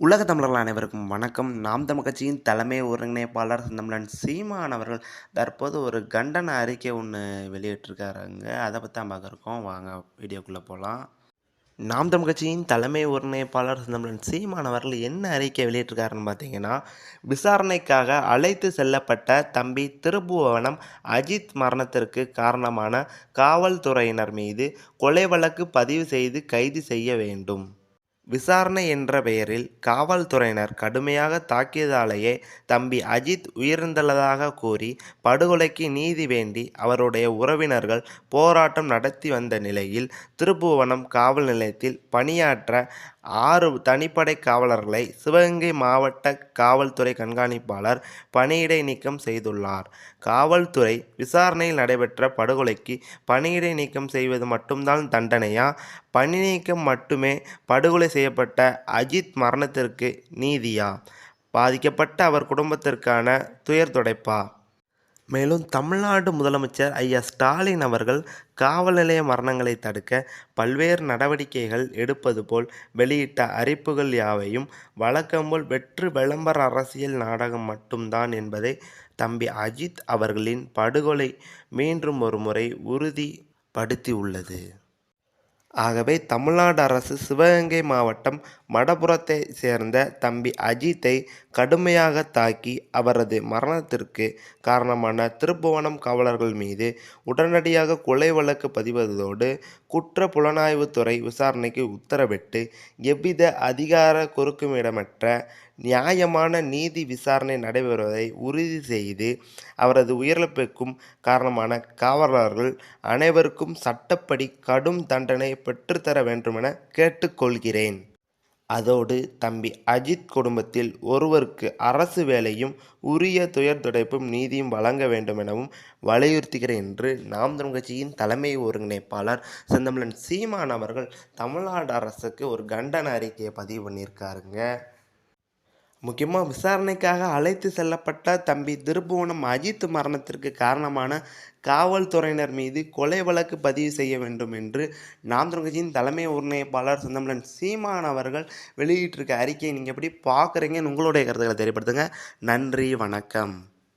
உலக தமிழர்கள் அனைவருக்கும் வணக்கம். நாம் தமிழ் கட்சியின் தலைமை ஒருங்கிணைப்பாளர் சந்தமிழன் சீமான் அவர்கள் தற்போது ஒரு கண்டன அறிக்கை ஒன்று வெளியிட்டிருக்காருங்க. அதை பற்றி தான் பார்க்குறோம் வாங்க வீடியோக்குள்ளே போகலாம் நாம் தமிழ் கட்சியின் தலைமை ஒருங்கிணைப்பாளர் செந்தமிழன் சீமான் அவர்கள் என்ன அறிக்கை வெளியிட்டிருக்காருன்னு பார்த்தீங்கன்னா விசாரணைக்காக அழைத்து செல்லப்பட்ட தம்பி திருபுவனம் அஜித் மரணத்திற்கு காரணமான காவல்துறையினர் மீது கொலை வழக்கு பதிவு செய்து கைது செய்ய வேண்டும். விசாரணை என்ற பெயரில் காவல்துறையினர் கடுமையாக தாக்கியதாலேயே தம்பி அஜித் உயிரிழந்துள்ளதாக கூறி படுகொலைக்கு நீதி வேண்டி அவருடைய உறவினர்கள் போராட்டம் நடத்தி வந்த நிலையில் திருப்புவனம் காவல் நிலையத்தில் பணியாற்ற ஆறு தனிப்படை காவலர்களை சிவகங்கை மாவட்ட காவல்துறை கண்காணிப்பாளர் பணியிடை நீக்கம் செய்துள்ளார். காவல்துறை விசாரணையில் நடைபெற்ற படுகொலைக்கு பணியிடை நீக்கம் செய்வது மட்டும்தான் தண்டனையா? பணி நீக்கம் மட்டுமே படுகொலை செய்யப்பட்ட அஜித் மரணத்திற்கு நீதியா? பாதிக்கப்பட்ட அவர் குடும்பத்திற்கான துயர் துடைப்பா? மேலும் தமிழ்நாடு முதலமைச்சர் ஐயா ஸ்டாலின் அவர்கள் காவல் நிலைய மரணங்களை தடுக்க பல்வேறு நடவடிக்கைகள் எடுப்பது போல் வெளியிட்ட அறிப்புகள் யாவையும் வழக்கம்போல் வெற்று விளம்பர அரசியல் நாடகம் மட்டும்தான் என்பதை தம்பி அஜித் அவர்களின் படுகொலை மீண்டும் ஒரு முறை உறுதிப்படுத்தியுள்ளது. ஆகவே தமிழ்நாடு அரசு சிவகங்கை மாவட்டம் மடபுரத்தை சேர்ந்த தம்பி அஜித்தை கடுமையாக தாக்கி அவரது மரணத்திற்கு காரணமான திருப்புவனம் காவலர்கள் மீது உடனடியாக கொலை வழக்கு பதிவதோடு குற்ற புலனாய்வுத்துறை விசாரணைக்கு உத்தரவிட்டு எவ்வித அதிகார குறுக்குமிடமற்ற நியாயமான நீதி விசாரணை நடைபெறுவதை உறுதி செய்து அவரது உயிரிழப்புக்கும் காரணமான காவலர்கள் அனைவருக்கும் சட்டப்படி கடும் தண்டனை பெற்றுத்தர வேண்டுமென கேட்டுக்கொள்கிறேன். அதோடு தம்பி அஜித் குடும்பத்தில் ஒருவருக்கு அரசு வேலையும் உரிய துயர் துடைப்பும் நீதியும் வழங்க வேண்டுமெனவும் வலியுறுத்துகிறேன் என்று நாம் தமிழ் கட்சியின் தலைமை ஒருங்கிணைப்பாளர் செந்தமிழன் சீமான் அவர்கள் தமிழ்நாடு அரசுக்கு ஒரு கண்டன அறிக்கையை பதிவு பண்ணியிருக்காருங்க. முக்கியமாக விசாரணைக்காக அழைத்து செல்லப்பட்ட தம்பி திருபுவனம் அஜித் மரணத்திற்கு காரணமான காவல்துறையினர் மீது கொலை வழக்கு பதிவு செய்ய வேண்டும் என்று நாம் கட்சியின் தலைமை ஒருங்கிணைப்பாளர் செந்தமிழன் சீமான் அவர்கள் வெளியிட்டிருக்க அறிக்கையை நீங்கள் எப்படி பார்க்குறீங்கன்னு உங்களுடைய கருத்துக்களை தெரியப்படுத்துங்க. நன்றி வணக்கம்.